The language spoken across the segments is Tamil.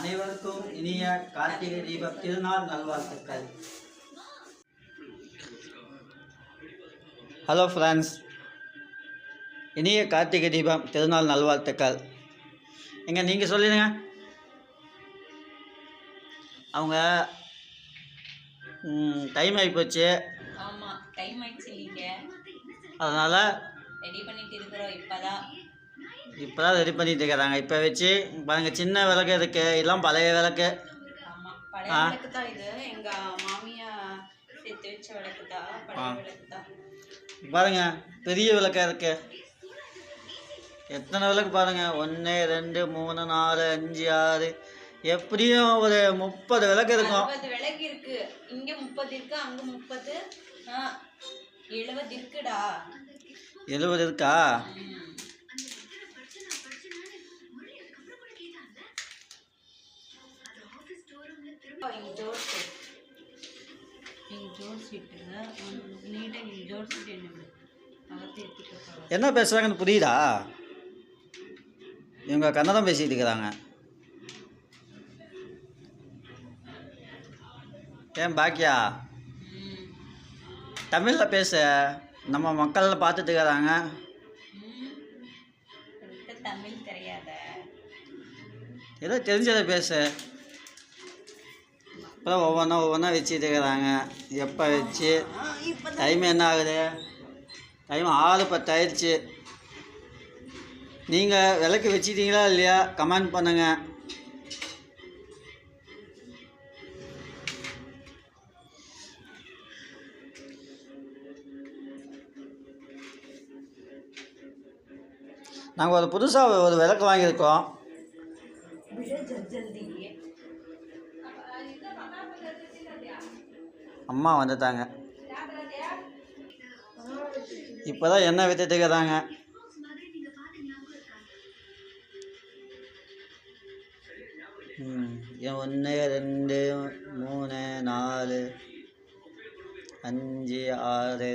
அனைவருக்கும் இனிய கார்த்திகை தீப திருநாள் நல்வாழ்த்துக்கள். ஹலோ ஃப்ரெண்ட்ஸ் இனிய கார்த்திகை தீபம் திருநாள் நல்வாழ்த்துக்கள். எங்க நீங்கள் சொல்லிடுங்க அவங்க டைம் ஆகிப்போச்சு ஆமா டைம் ஆயிடுச்சு அதனால் ரெடி பண்ணிட்டு இருக்கிறோம் இப்பதான். இப்போ தான் ரெடி பண்ணிட்டு இருக்கிறாங்க இப்போ வச்சு பாருங்க சின்ன விளக்கு இருக்கு. இதெல்லாம் பழைய விளக்கு. ஆ. பாருங்க பெரிய விளக்கா இருக்கு. எத்தனை விளக்கு பாருங்க. ஒன்று ரெண்டு மூணு நாலு அஞ்சு ஆறு. எப்படியும் ஒரு முப்பது விளக்கு இருக்கும். விளக்கு இருக்கு. இங்க முப்பது இருக்கு அங்க முப்பது. எழுபது இருக்குடா. எழுபது இருக்கா? ம். இங்க ஜோர் செட் இங்க ஜோர் சீட்டு நீட்டாக இங்க ஜோர் சீட் என்ன பேசுகிறாங்கன்னு புரியுதா? இவங்க கன்னடம் பேசிட்டு இருக்கிறாங்க. ஏன் பாக்கியா? தமிழில் பேச. நம்ம மக்கள் பார்த்துட்டு இருக்கிறாங்க. தமிழ் தெரியாத. ஏதோ தெரிஞ்சதை பேசு. அப்புறம் ஒவ்வொன்றா ஒவ்வொன்றா வச்சுட்டு இருக்கிறாங்க எப்போ வச்சு? டைம் என்ன ஆகுது? டைம் ஆறு பத்து ஆயிடுச்சு. நீங்கள் விளக்கு வச்சிட்டீங்களா இல்லையா? கமெண்ட் பண்ணுங்கள் நாங்கள் ஒரு புதுசாக ஒரு விளக்கு வாங்கியிருக்கோம். அம்மா வந்துட்டாங்க. இப்போ தான் என்ன வித்துட்டு இருக்கிறாங்க ஒன்று ரெண்டு மூணு நாலு அஞ்சு ஆறு.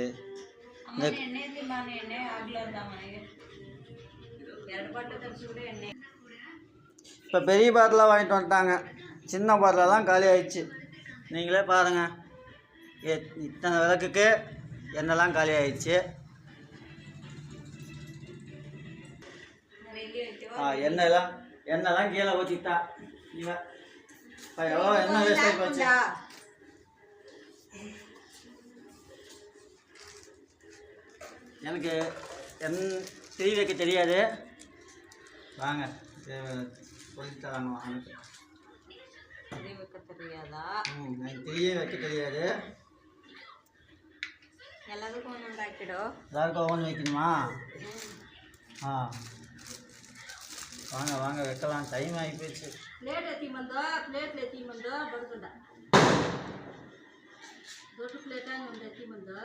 இப்போ பெரிய பாட்டிலாக வாங்கிட்டு வந்துட்டாங்க. சின்ன பாட்டிலெலாம் காலி ஆயிடுச்சு. நீங்களே பாருங்கள் இத்தனை விளக்குக்கு எண்ணெல்லாம் காலி ஆயிடுச்சு? ஆ எண்ணெய்லாம் எண்ணெய்லாம் கீழே ஊற்றிட்டா நீங்கள் எவ்வளோ எண்ணெய் வேஸ்ட் போச்சு? எனக்கு என் திரி வைக்க தெரியாது. வாங்க சொல்லித்தராங்க வாங்க. எனக்கு திரியே வைக்க தெரியாது. ಎಲ್ಲದಕ್ಕೂ ಒಂದೊಂದು ಹಾಕಿಡು எல்லாருக்கும் ஒவ்வொன்று வைக்கணுமா ஆ வாங்க வாங்க வைக்கலாம் டைம் ஆகி போச்சு ಪ್ಲೇಟ್ ಎತ್ತಿ ಬಂದು ಪ್ಲೇಟ್ ಎತ್ತಿ ಬಂದು ಬಡ್ಕೊಂಡ ದೊಡ್ಡ ಪ್ಲೇಟಾಗ ಒಂದು ಎತ್ತಿ ಬಂದು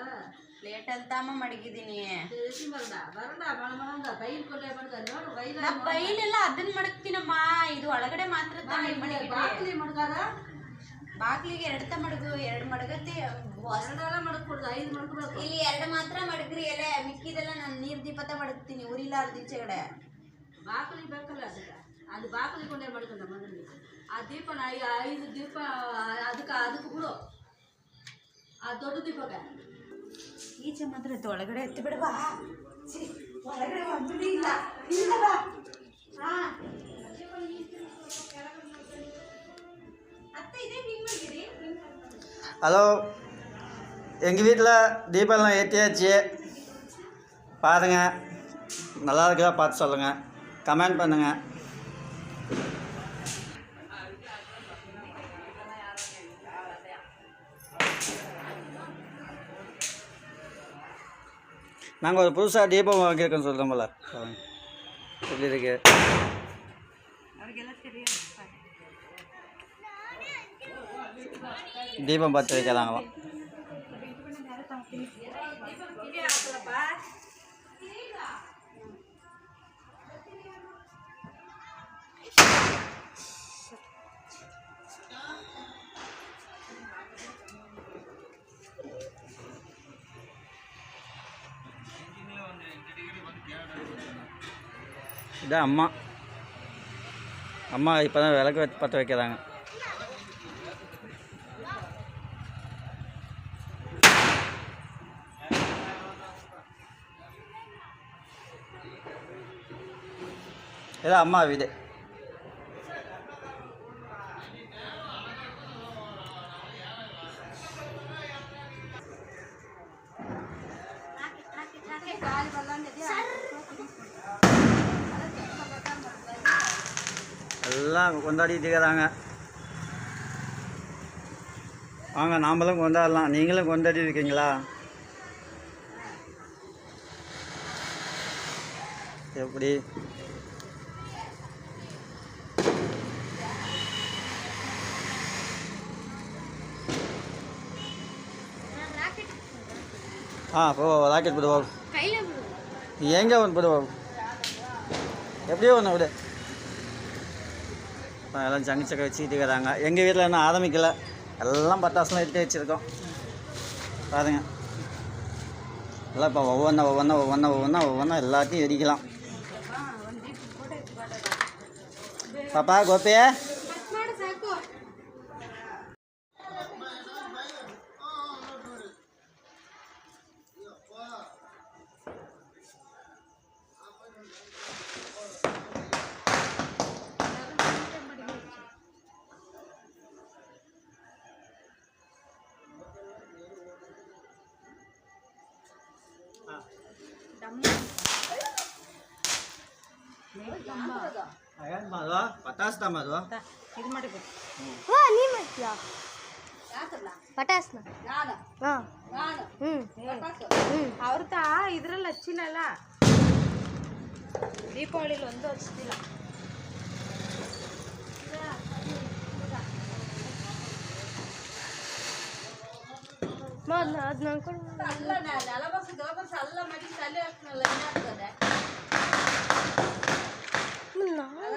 ಪ್ಲೇಟ್ ಅಂತಾಮ ಮಡಗಿದ್ದೀನಿ ಎತ್ತಿ ಬರಲ್ಲ ಬರಲ್ಲ ಮಳ ಮಳಂದ ಬೈಲ್ ಕೊಲೆ ಬಡ್ದ ನೋಡು ಬೈಲ ನಾ ಬೈಲೆಲ್ಲ ಅದನ್ನ ಮಡಗ್ತೀನಮ್ಮ ಇದು ಒಳಗಡೆ ಮಾತ್ರ ತಾನೇ ಮಡಗಿದ್ರೆ ಬಾಕಲಿ ಮಡ್ಗಾರ ಬಾಗ್ಲಿಗೆ ತ ಮಡಗು ಎರಡು ಮಡಗತ್ತೆ ಎರಡೆಲ್ಲ ಮಡ್ಕೊಡ್ದು ಐದು ಮಡ್ಕೊಬೇಕು ಇಲ್ಲಿ ಎರಡು ಮಾತ್ರ ಮಡಗ್ರಿ ಎಲೆ ಮಿಕ್ಕಿದೆಲ್ಲ ನಾನು ನೀರ್ ದೀಪತ ಮಡಗ್ತೀನಿ ಉರಿಲಾರ್ದು ಈಚೆಗಡೆ ಬಾಕಲಿ ಬೇಕಲ್ಲ ಅದಕ್ಕೆ? ಅದು ಬಾಕಲಿ ಕೊಂಡೆ ಮಡ್ಕೊಂಡ ಮಗನಿಗೆ ಆ ದೀಪ ಐದು ದೀಪ ಅದಕ್ಕೆ ಅದಕ್ಕೆ ಬಿಡು. ಆ ದೊಡ್ಡ ದೀಪಕ್ಕೆ. ಈಚೆ ಮಾತ್ರ ಒಳಗಡೆ ಎತ್ತಿ ಬಿಡವಾ ಒಳಗಡೆ ಇಲ್ಲ. ಹಾ ஹலோ எங்கள் வீட்டில் தீபம்லாம் ஏற்றியாச்சு பாருங்கள் நல்லா இருக்குதா பார்த்து சொல்லுங்கள் கமெண்ட் பண்ணுங்கள் நாங்கள் ஒரு புதுசாக தீபம் வாங்கியிருக்கோம் சொல்கிறோம்ல போல எப்படி தீபம் பார்த்து வைக்கிறாங்களாம் இதான் அம்மா. அம்மா இப்போ தான் விளக்கு பற்ற வைக்கிறாங்க. இது அம்மா வீடு. எல்லாம் கொண்டாடிட்டு இருக்கிறாங்க. வாங்க நாமளும் கொண்டாடலாம். நீங்களும் கொண்டாடி இருக்கீங்களா? எப்படி? ஆ போ ராக்கெட் போடு பாபு எங்கே ஒன்று போடு பாபு எப்படியோ ஒன்று விடு. இப்போ எல்லாம் ஜங்கு சக்கை வச்சுக்கிட்டு இருக்கிறாங்க. எங்கள் வீட்டில் இன்னும் ஆரம்பிக்கல. எல்லாம் பட்டாசுலாம் எடுத்து வச்சுருக்கோம். பாருங்க. எல்லாம் இப்போ ஒவ்வொன்றா ஒவ்வொன்றா ஒவ்வொன்றா ஒவ்வொன்றா ஒவ்வொன்றா எல்லாத்தையும் எரிக்கலாம் பாப்பா ಏನು ಅವ್ರ ತಾ ಇದ್ರಲ್ಲಿ ಹಚ್ಚಿನಲ್ಲ ದೀಪಾವಳಿಲಿ ಒಂದು ಹಚ್ತಿಲ್ಲ ಅದ್ನ ಅದ್ನ ಅನ್ಕೊಂಡು ಅಲ್ಲ ನೆಲ ಬರ್ಸಿದ ಬರ್ಸಿ ಅಲ್ಲ ಮಡಿ ತಲೆ ಹಾಕ್ತದೆ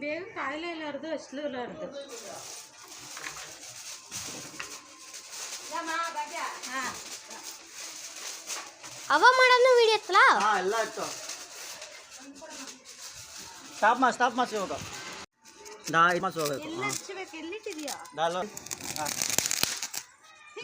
ಬೇಗ ಕಾಯಿಲೆ ಇಲ್ಲಾರ್ದು ಹಸ್ಲು ಇಲ್ಲಾರ್ದು ಹಾಂ ಅವ ಮಾಡೋದು ವಿಡಿಯೋ ಎತ್ತಲ್ಲ ಹಾಂ ಎಲ್ಲ ಇತ್ತು ಸ್ಟಾಪ್ ಮಾಡಿ ಸ್ಟಾಪ್ ಮಾಡಿಸಿ ಹೋಗ ದಾ ಇದು ಮಾಡಿಸಿ ಹೋಗ್ಬೇಕು ಎಲ್ಲ ಹಾಂ ಹಚ್ಬೇಕು ಎಲ್ಲಿಟ್ಟಿದ್ಯಾ ದಾಲು ಹಾಂ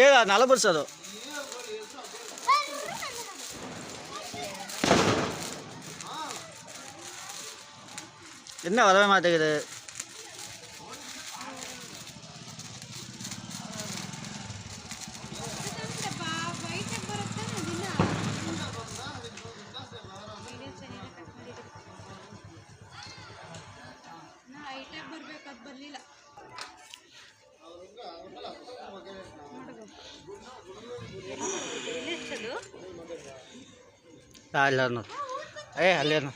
ఏదా నలబరుసు அது என்ன வரவே மாட்டேங்குது ಅಲ್ಲಿ ಅಲ್ಲೇ ಏ ಅಲ್ಲೇನು?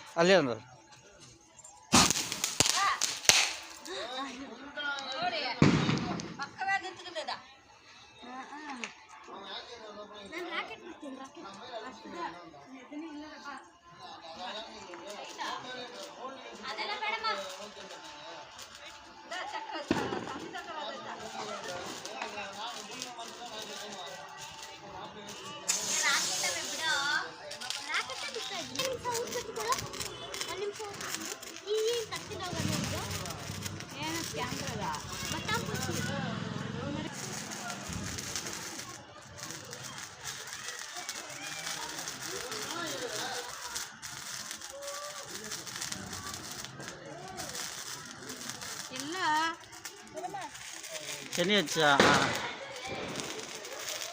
சென்னி வச்சா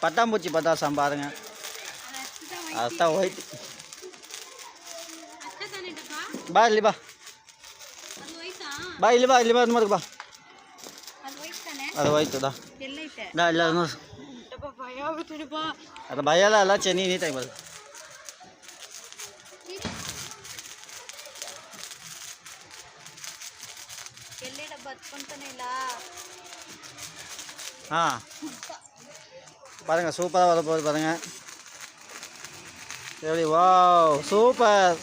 பட்டாம்பூச்சி பத்தாசம் பாருங்க. அதுதான் ஒயிட் பா இல்லை பா. இல்லைப்பா இல்லைப்பா இந்த மாதிரிப்பா அது ஒயிட்டுடா இல்லை இல்லை அது பயம் இல்லை சென்னி நீட்டாக பாரு. ஆ பாருங்க சூப்பராக வர போகுது பாருங்க எப்படி வா சூப்பர்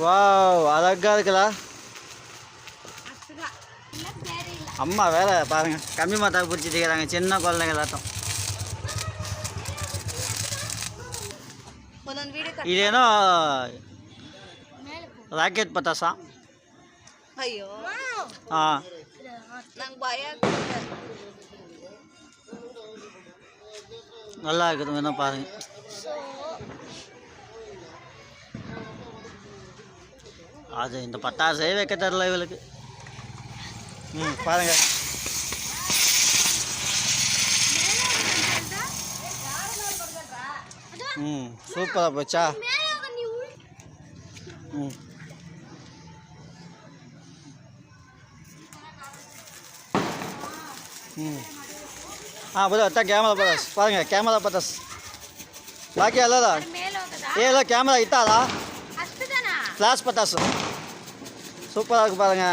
வா அழகா இருக்குதா அம்மா வேற பாருங்க கம்மி மாத்தா பிடிச்சிட்டு இருக்கிறாங்க சின்ன குழந்தைங்க எல்லாத்தையும் இது ஏன்னா రాకెట్ పతాసా ஆ நல்லா இருக்குது வேணா பாருங்க அது இந்த பட்டாசே வைக்க தரல இவளுக்கு ம் பாருங்க ம் சூப்பராக போச்சா ம் ம் ಹಾಂ ಬರೋ ಅತ್ತ ಕ್ಯಾಮರಾ ಪತಾಸ್ ಪಾರಂಗ ಕ್ಯಾಮರಾ ಪತಾಸ್ ಬಾಕಿ ಅಲ್ಲದ ಮೇಲೆ ಹೋಗದ ಏ ಇಲ್ಲ ಕ್ಯಾಮರಾ ಇತ್ತಲ್ಲ ಅಷ್ಟದಾನ ಫ್ಲಾಶ್ ಪತಾಸು சூப்பராக இருக்கு பாருங்க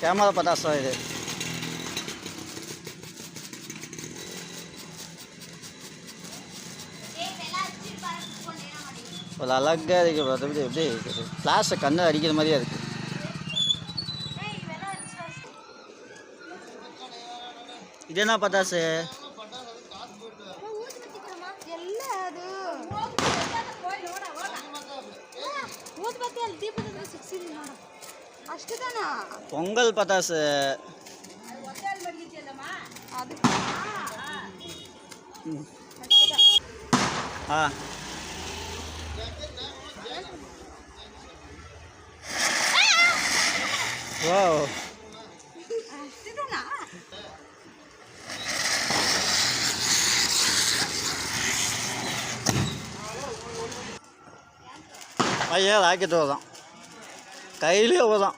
கேமரா பட்டாசு தான் இது ஒரு அழகாக இருக்கு பார்த்துட்டு எப்படி இருக்குது ஃப்ளாஷை கண்ணு அடிக்கிற மாதிரியே இருக்குது ಇದೇನಾ ಪತಾಸೆ? ಪೊಂಗಲ್ ಪತಾಸೆ. ಹಾ. ವಾವ್. ஐயா ராக்கெட் வருதான் கையிலே வருதான்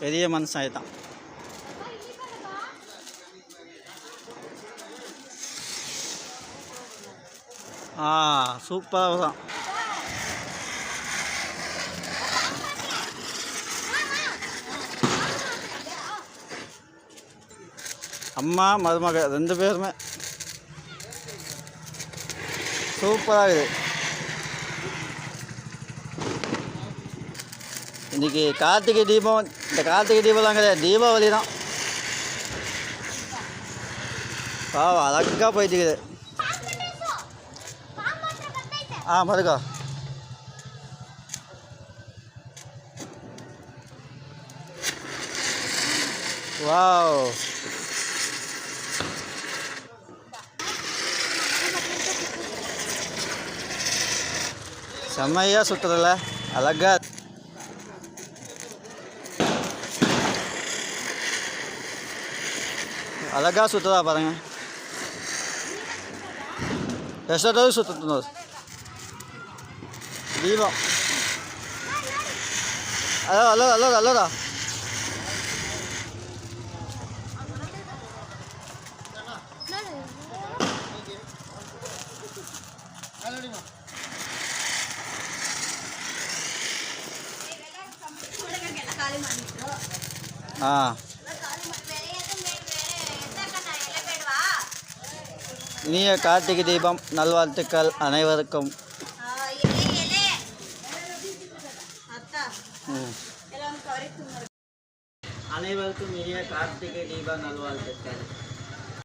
பெரிய மனுஷன் ஆயிட்டான் ஆ சூப்பராக தான் அம்மா மருமக ரெண்டு பேருமே. சூப்பராக இருக்குது. இன்னைக்கு கார்த்திகை தீபம் இந்த கார்த்திகை தீபம்லாம் கிடையாது தீபாவளி தான். பாவம் அழகாக போயிட்டு இருக்குது. ஆ மறுக்கா வாவ். செம்மையாக சுற்றுறல அழகா அழகா சுற்றுதா பாருங்க எஸ்டோடு சுற்றுனது தீபம் ஹலோ ஹலோ ஹலோ ஹலோடா ஆ இனிய கார்த்திகை தீபம் நல்வாழ்த்துக்கள் அனைவருக்கும்.